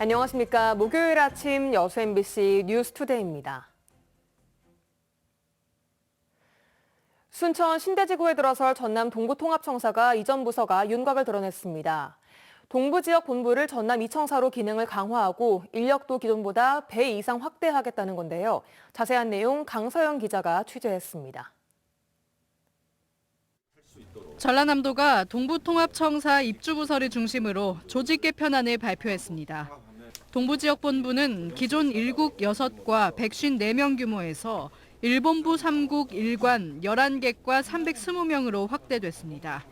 안녕하십니까. 목요일 아침 여수 MBC 뉴스투데이입니다. 순천 신대지구에 들어설 전남 동부통합청사가 이전 부서가 윤곽을 드러냈습니다. 동부 지역 본부를 전남 이청사로 기능을 강화하고 인력도 기존보다 배 이상 확대하겠다는 건데요. 자세한 내용 강서영 기자가 취재했습니다. 전라남도가 동부통합청사 입주부서를 중심으로 조직 개편안을 발표했습니다. 동부지역본부는 기존 1국 6과 154명 규모에서 일본부 3국 1관 11개과 320명으로 확대됐습니다.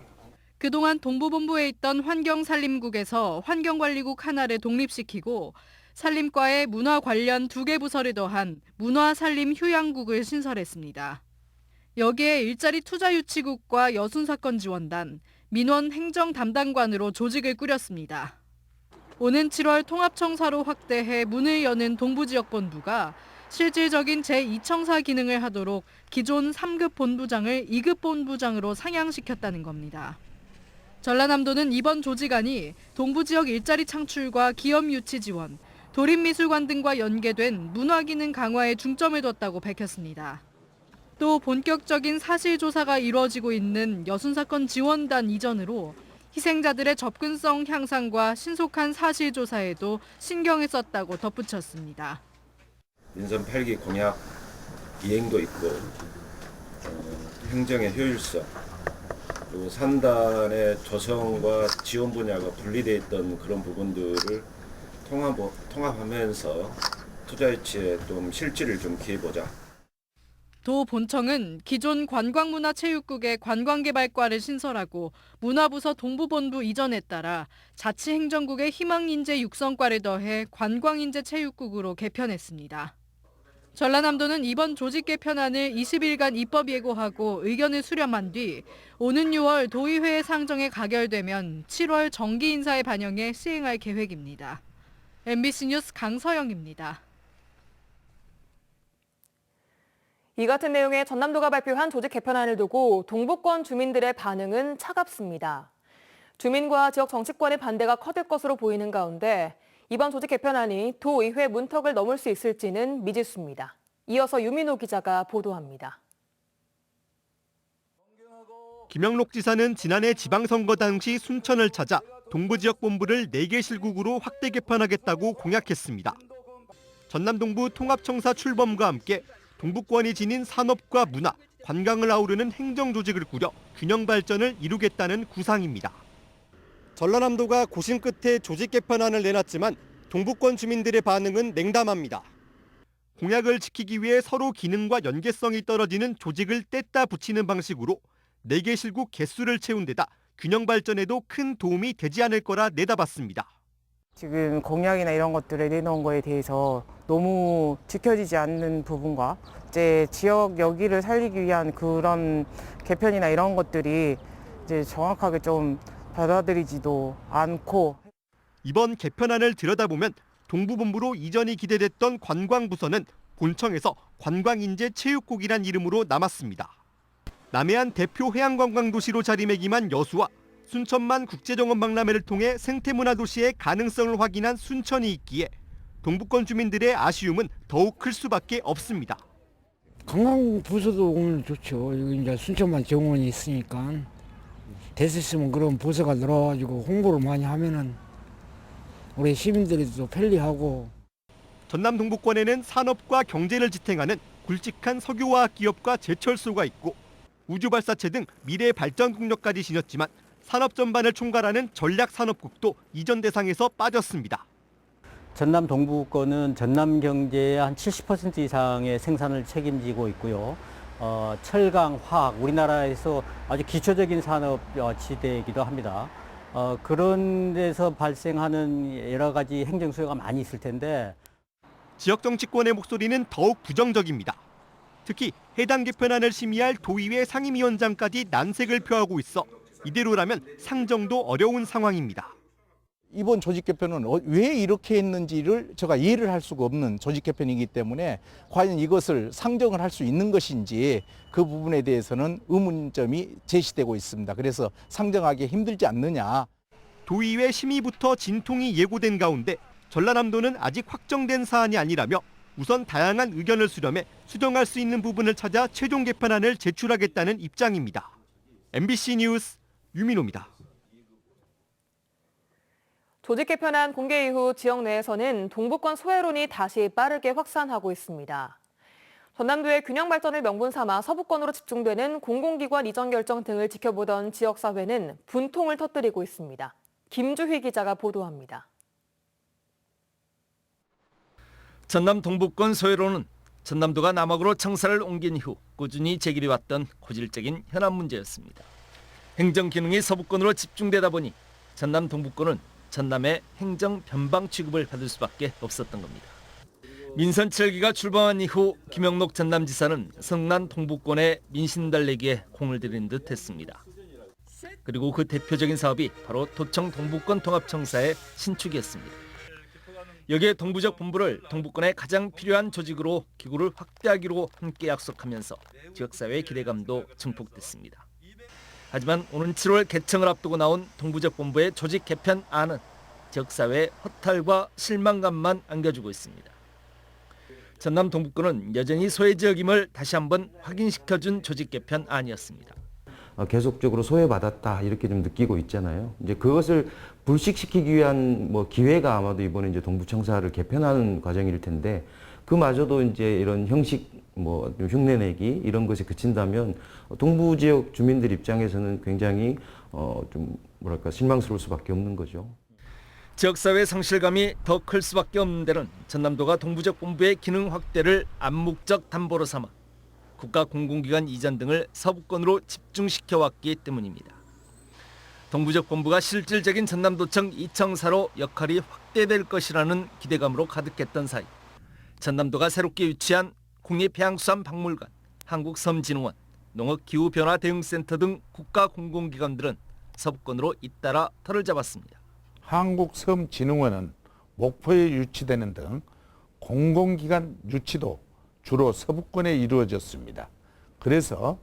그동안 동부본부에 있던 환경산림국에서 환경관리국 하나를 독립시키고 산림과에 문화 관련 두 개 부서를 더한 문화산림휴양국을 신설했습니다. 여기에 일자리 투자 유치국과 여순 사건 지원단, 민원 행정 담당관으로 조직을 꾸렸습니다. 오는 7월 통합청사로 확대해 문을 여는 동부지역본부가 실질적인 제2청사 기능을 하도록 기존 3급 본부장을 2급 본부장으로 상향시켰다는 겁니다. 전라남도는 이번 조직안이 동부지역 일자리 창출과 기업 유치 지원, 도립미술관 등과 연계된 문화기능 강화에 중점을 뒀다고 밝혔습니다. 또 본격적인 사실조사가 이루어지고 있는 여순사건 지원단 이전으로 희생자들의 접근성 향상과 신속한 사실 조사에도 신경을 썼다고 덧붙였습니다. 인선 8기 공약 이행도 있고 어, 행정의 효율성 그리고 산단의 조성과 지원 분야가 분리되어 있던 그런 부분들을 통합, 통합하면서 투자 유치에 좀 실질을 좀 기해보자. 도 본청은 기존 관광문화체육국의 관광개발과를 신설하고 문화부서 동부본부 이전에 따라 자치행정국의 희망인재 육성과를 더해 관광인재체육국으로 개편했습니다. 전라남도는 이번 조직 개편안을 20일간 입법 예고하고 의견을 수렴한 뒤 오는 6월 도의회에 상정에 가결되면 7월 정기 인사에 반영해 시행할 계획입니다. MBC 뉴스 강서영입니다. 이 같은 내용의 전남도가 발표한 조직 개편안을 두고 동부권 주민들의 반응은 차갑습니다. 주민과 지역 정치권의 반대가 커질 것으로 보이는 가운데 이번 조직 개편안이 도의회 문턱을 넘을 수 있을지는 미지수입니다. 이어서 유민호 기자가 보도합니다. 김영록 지사는 지난해 지방선거 당시 순천을 찾아 동부지역본부를 4개 실국으로 확대 개편하겠다고 공약했습니다. 전남동부 통합청사 출범과 함께 동부권이 지닌 산업과 문화, 관광을 아우르는 행정 조직을 꾸려 균형 발전을 이루겠다는 구상입니다. 전라남도가 고심 끝에 조직 개편안을 내놨지만 동부권 주민들의 반응은 냉담합니다. 공약을 지키기 위해 서로 기능과 연계성이 떨어지는 조직을 뗐다 붙이는 방식으로 4개 실국 개수를 채운 데다 균형 발전에도 큰 도움이 되지 않을 거라 내다봤습니다. 지금 공약이나 이런 것들을 내놓은 거에 대해서 너무 지켜지지 않는 부분과 이제 지역 여기를 살리기 위한 그런 개편이나 이런 것들이 이제 정확하게 좀 받아들이지도 않고 이번 개편안을 들여다보면 동부본부로 이전이 기대됐던 관광부서는 본청에서 관광인재 체육국이란 이름으로 남았습니다. 남해안 대표 해양관광도시로 자리매김한 여수와 순천만 국제정원 박람회를 통해 생태문화도시의 가능성을 확인한 순천이 있기에 동부권 주민들의 아쉬움은 더욱 클 수밖에 없습니다. 관광 부서도 오면 좋죠. 여기 이제 순천만 정원이 있으니까 됐었으면 그런 부서가 늘어가지고 홍보를 많이 하면은 우리 시민들이 도 편리하고 전남 동부권에는 산업과 경제를 지탱하는 굵직한 석유화학 기업과 제철소가 있고 우주발사체 등 미래 발전 국력까지 지녔지만 산업 전반을 총괄하는 전략산업국도 이전 대상에서 빠졌습니다. 전남 동부권은 전남 경제의 한 70% 이상의 생산을 책임지고 있고요. 어, 철강, 화학, 우리나라에서 아주 기초적인 산업 어, 지대이기도 합니다. 어, 그런 데서 발생하는 여러 가지 행정 수요가 많이 있을 텐데 지역 정치권의 목소리는 더욱 부정적입니다. 특히 해당 개편안을 심의할 도의회 상임위원장까지 난색을 표하고 있어 이대로라면 상정도 어려운 상황입니다. 이번 조직 개편은 어- 왜 이렇게 했는지를 제가 이해를 할 수가 없는 조직 개편이기 때문에 과연 이것을 상정을 할 수 있는 것인지 그 부분에 대해서는 의문점이 제시되고 있습니다. 그래서 상정하기 힘들지 않느냐. 도의회 심의부터 진통이 예고된 가운데 전라남도는 아직 확정된 사안이 아니라며 우선 다양한 의견을 수렴해 수정할 수 있는 부분을 찾아 최종 개편안을 제출하겠다는 입장입니다. MBC 뉴스 유민호입니다. 조직 개편안 공개 이후 지역 내에서는 동부권 소외론이 다시 빠르게 확산하고 있습니다. 전남도의 균형 발전을 명분 삼아 서부권으로 집중되는 공공기관 이전 결정 등을 지켜보던 지역사회는 분통을 터뜨리고 있습니다. 김주희 기자가 보도합니다. 전남 동부권 소외로는 전남도가 남학으로 청사를 옮긴 이후 꾸준히 제기해왔던 고질적인 현안 문제였습니다. 행정 기능이 서부권으로 집중되다 보니 전남 동부권은 전남의 행정 변방 취급을 받을 수밖에 없었던 겁니다. 민선 7기가 출범한 이후 김영록 전남지사는 성난 동부권의 민심 달래기에 공을 들인 듯 했습니다. 그리고 그 대표적인 사업이 바로 도청 동부권 통합청사의 신축이었습니다. 여기에 동부적 본부를 동부권의 가장 필요한 조직으로 기구를 확대하기로 함께 약속하면서 지역사회의 기대감도 증폭됐습니다. 하지만 오는 7월 개청을 앞두고 나온 동부적 본부의 조직 개편안은 지역사회의 허탈과 실망감만 안겨주고 있습니다. 전남 동부권은 여전히 소외 지역임을 다시 한번 확인시켜준 조직 개편안이었습니다. 어, 계속적으로 소외받았다 이렇게 좀 느끼고 있잖아요. 이제 그것을 불식시키기 위한 뭐 기회가 아마도 이번에 이제 동부청사를 개편하는 과정일 텐데 그마저도 이제 이런 형식 뭐좀 흉내내기 이런 것에 그친다면 동부 지역 주민들 입장에서는 굉장히 어 좀 뭐랄까 실망스러울 수밖에 없는 거죠. 지역사회 상실감이 더 클 수밖에 없는 데는 전남도가 동부적 본부의 기능 확대를 암묵적 담보로 삼아 국가 공공기관 이전 등을 서부권으로 집중시켜 왔기 때문입니다. 동부적 본부가 실질적인 전남도청 이청사로 역할이 확대될 것이라는 기대감으로 가득했던 사이 전남도가 새롭게 유치한 국립해양수산박물관, 한국섬진흥원, 농업기후변화대응센터 등 국가 공공기관들은 서부권으로 잇따라 털을 잡았습니다. 한국섬진흥원은 목포에 유치되는 등 공공기관 유치도 주로 서부권에 이루어졌습니다. 그래서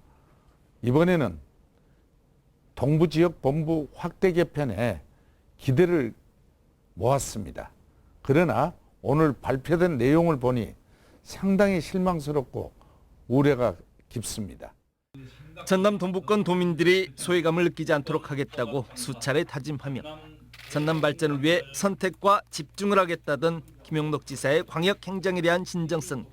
이번에는 동부지역 본부 확대 개편에 기대를 모았습니다. 그러나 오늘 발표된 내용을 보니 상당히 실망스럽고 우려가 깊습니다. 전남 동부권 도민들이 소외감을 느끼지 않도록 하겠다고 수차례 다짐하며 전남 발전을 위해 선택과 집중을 하겠다던 김용록 지사의 광역 행정에 대한 진정성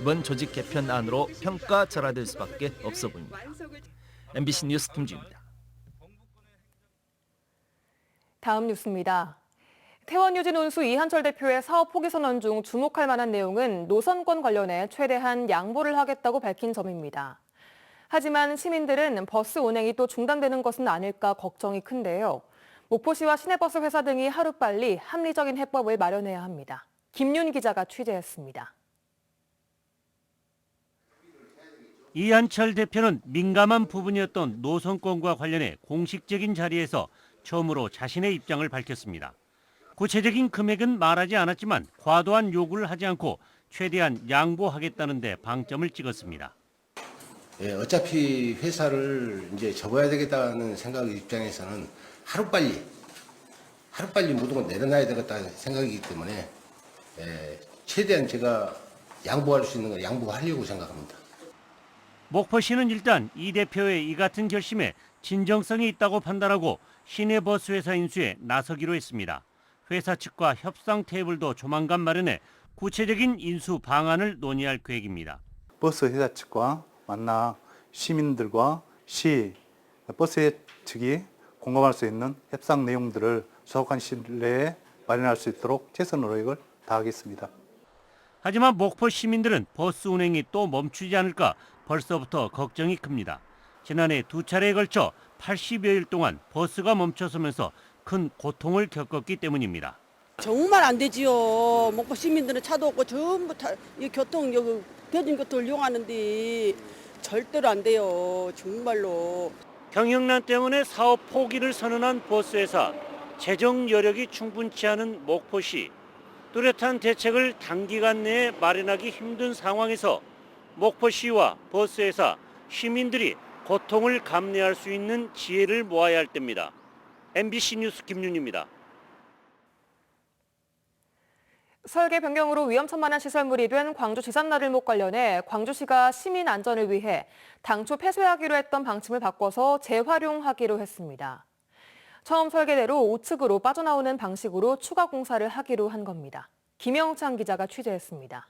이번 조직 개편안으로 평가절하될 수밖에 없어 보입니다. MBC 뉴스 김주입니다. 다음 뉴스입니다. 태원 유진 운수 이한철 대표의 사업 포기 선언 중 주목할 만한 내용은 노선권 관련해 최대한 양보를 하겠다고 밝힌 점입니다. 하지만 시민들은 버스 운행이 또 중단되는 것은 아닐까 걱정이 큰데요. 목포시와 시내버스 회사 등이 하루빨리 합리적인 해법을 마련해야 합니다. 김윤 기자가 취재했습니다. 이한철 대표는 민감한 부분이었던 노선권과 관련해 공식적인 자리에서 처음으로 자신의 입장을 밝혔습니다. 구체적인 금액은 말하지 않았지만 과도한 요구를 하지 않고 최대한 양보하겠다는 데 방점을 찍었습니다. 예, 어차피 회사를 이제 접어야 되겠다는 생각 입장에서는 하루빨리, 하루빨리 모든 걸 내려놔야 되겠다는 생각이기 때문에, 예, 최대한 제가 양보할 수 있는 걸 양보하려고 생각합니다. 목포시는 일단 이 대표의 이 같은 결심에 진정성이 있다고 판단하고 시내 버스 회사 인수에 나서기로 했습니다. 회사 측과 협상 테이블도 조만간 마련해 구체적인 인수 방안을 논의할 계획입니다. 버스 회사 측과 만나 시민들과 시 버스 측이 공감할 수 있는 협상 내용들을 조속한 시일 내에 마련할 수 있도록 최선 노력을 다하겠습니다. 하지만 목포 시민들은 버스 운행이 또 멈추지 않을까 벌써부터 걱정이 큽니다. 지난해 두 차례에 걸쳐 80여일 동안 버스가 멈춰서면서 큰 고통을 겪었기 때문입니다. 정말 안 되지요. 목포 시민들은 차도 없고 전부 다 이 교통 여기 대중교통을 이용하는데 절대로 안 돼요. 정말로. 경영난 때문에 사업 포기를 선언한 버스 회사, 재정 여력이 충분치 않은 목포시, 뚜렷한 대책을 단기간 내에 마련하기 힘든 상황에서 목포시와 버스 회사, 시민들이 고통을 감내할 수 있는 지혜를 모아야 할 때입니다. MBC 뉴스 김윤입니다. 설계 변경으로 위험천만한 시설물이 된 광주 지산나들목 관련해 광주시가 시민 안전을 위해 당초 폐쇄하기로 했던 방침을 바꿔서 재활용하기로 했습니다. 처음 설계대로 우측으로 빠져나오는 방식으로 추가 공사를 하기로 한 겁니다. 김영창 기자가 취재했습니다.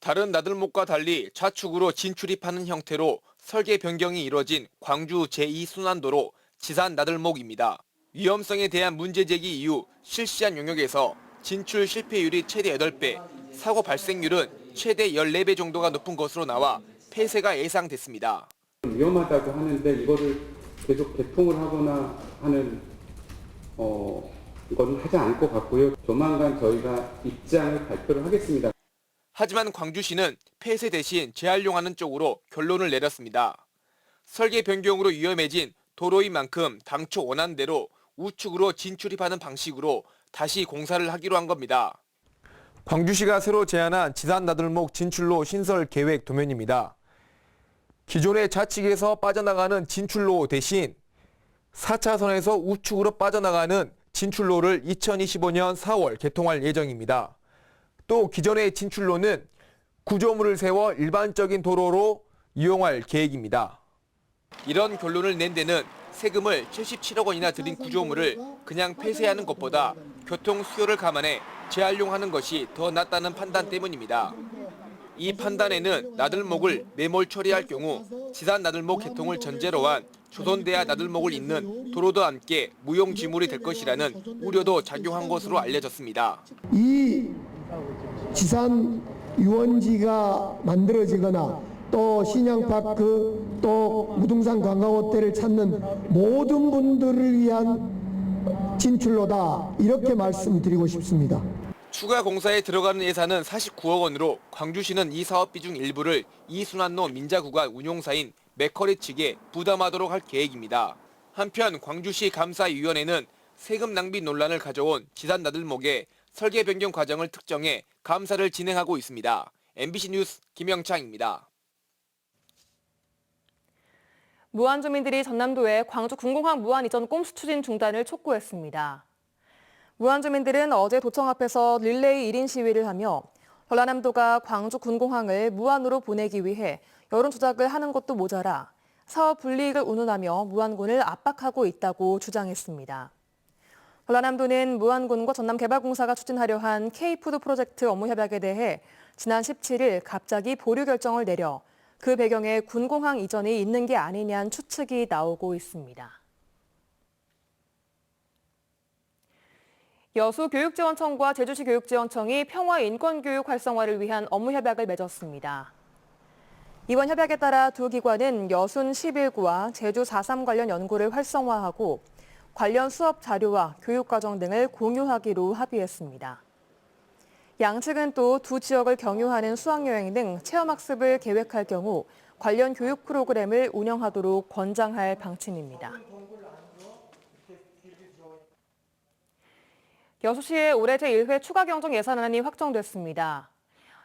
다른 나들목과 달리 좌측으로 진출입하는 형태로 설계 변경이 이뤄진 광주 제2순환도로 지산 나들목입니다. 위험성에 대한 문제 제기 이후 실시한 용역에서 진출 실패율이 최대 8배, 사고 발생률은 최대 14배 정도가 높은 것으로 나와 폐쇄가 예상됐습니다. 위험하다고 하는데 이거를 계속 개통을 하거나 하는 어, 이거는 하지 않을 것 같고요. 조만간 저희가 입장을 발표를 하겠습니다. 하지만 광주시는 폐쇄 대신 재활용하는 쪽으로 결론을 내렸습니다. 설계 변경으로 위험해진 도로인 만큼 당초 원안대로 우측으로 진출입하는 방식으로 다시 공사를 하기로 한 겁니다. 광주시가 새로 제안한 지산 나들목 진출로 신설 계획 도면입니다. 기존의 좌측에서 빠져나가는 진출로 대신 4차선에서 우측으로 빠져나가는 진출로를 2025년 4월 개통할 예정입니다. 또 기존의 진출로는 구조물을 세워 일반적인 도로로 이용할 계획입니다. 이런 결론을 낸 데는 세금을 77억 원이나 들인 구조물을 그냥 폐쇄하는 것보다 교통 수요를 감안해 재활용하는 것이 더 낫다는 판단 때문입니다. 이 판단에는 나들목을 매몰 처리할 경우 지산 나들목 개통을 전제로 한 조선대야 나들목을 잇는 도로도 함께 무용지물이 될 것이라는 우려도 작용한 것으로 알려졌습니다. 이 지산 유원지가 만들어지거나 또 신양파크 또 무등산 관광호텔을 찾는 모든 분들을 위한 진출로다 이렇게 말씀드리고 싶습니다. 추가 공사에 들어가는 예산은 49억 원으로 광주시는 이 사업비 중 일부를 이순환로 민자구간 운용사인 맥커리 측에 부담하도록 할 계획입니다. 한편 광주시 감사위원회는 세금 낭비 논란을 가져온 지산 나들목의 설계 변경 과정을 특정해 감사를 진행하고 있습니다. MBC 뉴스 김영창입니다. 무안 주민들이 전남도에 광주 군공항 무안 이전 꼼수 추진 중단을 촉구했습니다. 무안 주민들은 어제 도청 앞에서 릴레이 1인 시위를 하며 전라남도가 광주 군공항을 무안으로 보내기 위해 여론 조작을 하는 것도 모자라 사업 불이익을 운운하며 무안군을 압박하고 있다고 주장했습니다. 전라남도는 무안군과 전남개발공사가 추진하려 한 K푸드 프로젝트 업무 협약에 대해 지난 17일 갑자기 보류 결정을 내려 그 배경에 군공항 이전이 있는 게 아니냐는 추측이 나오고 있습니다. 여수교육지원청과 제주시 교육지원청이 평화 인권교육 활성화를 위한 업무 협약을 맺었습니다. 이번 협약에 따라 두 기관은 여순 11구와 제주 4.3 관련 연구를 활성화하고 관련 수업 자료와 교육과정 등을 공유하기로 합의했습니다. 양측은 또 두 지역을 경유하는 수학여행 등 체험학습을 계획할 경우 관련 교육 프로그램을 운영하도록 권장할 방침입니다. 여수시의 올해 제1회 추가 경정 예산안이 확정됐습니다.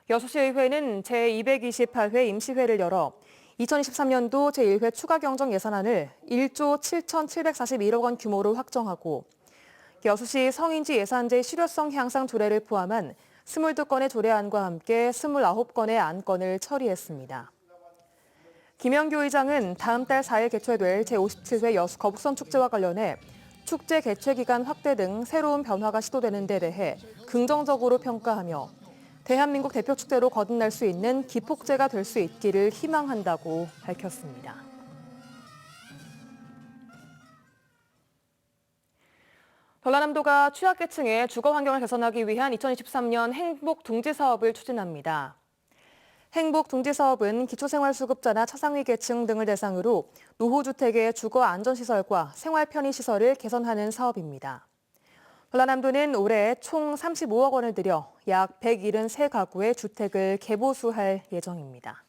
여수시의회는 제228회 임시회를 열어 2023년도 제1회 추가 경정 예산안을 1조 7,741억 원 규모로 확정하고 여수시 성인지 예산제 실효성 향상 조례를 포함한 22건의 조례안과 함께 29건의 안건을 처리했습니다. 김영교 의장은 다음 달 4일 개최될 제57회 여수 거북선 축제와 관련해 축제 개최 기간 확대 등 새로운 변화가 시도되는 데 대해 긍정적으로 평가하며 대한민국 대표 축제로 거듭날 수 있는 기폭제가 될 수 있기를 희망한다고 밝혔습니다. 전라남도가 취약계층의 주거 환경을 개선하기 위한 2023년 행복 둥지 사업을 추진합니다. 행복 둥지 사업은 기초생활수급자나 차상위 계층 등을 대상으로 노후주택의 주거 안전시설과 생활 편의시설을 개선하는 사업입니다. 전라남도는 올해 총 35억 원을 들여 약 173가구의 주택을 개보수할 예정입니다.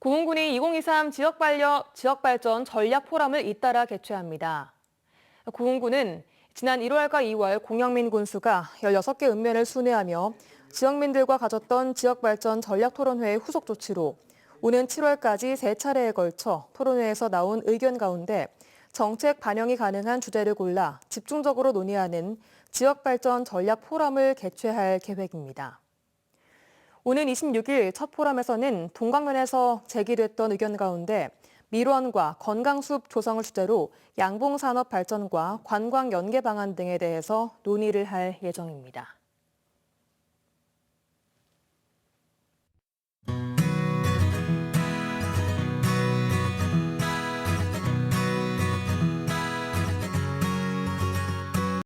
고흥군이 2023 지역발전, 지역발전 전략 포럼을 잇따라 개최합니다. 고흥군은 지난 1월과 2월 공영민 군수가 16개 읍면을 순회하며 지역민들과 가졌던 지역발전 전략 토론회의 후속 조치로 오는 7월까지 세 차례에 걸쳐 토론회에서 나온 의견 가운데 정책 반영이 가능한 주제를 골라 집중적으로 논의하는 지역발전 전략 포럼을 개최할 계획입니다. 오는 26일 첫 포럼에서는 동강면에서 제기됐던 의견 가운데 밀원과 건강숲 조성을 주제로 양봉산업 발전과 관광 연계 방안 등에 대해서 논의를 할 예정입니다.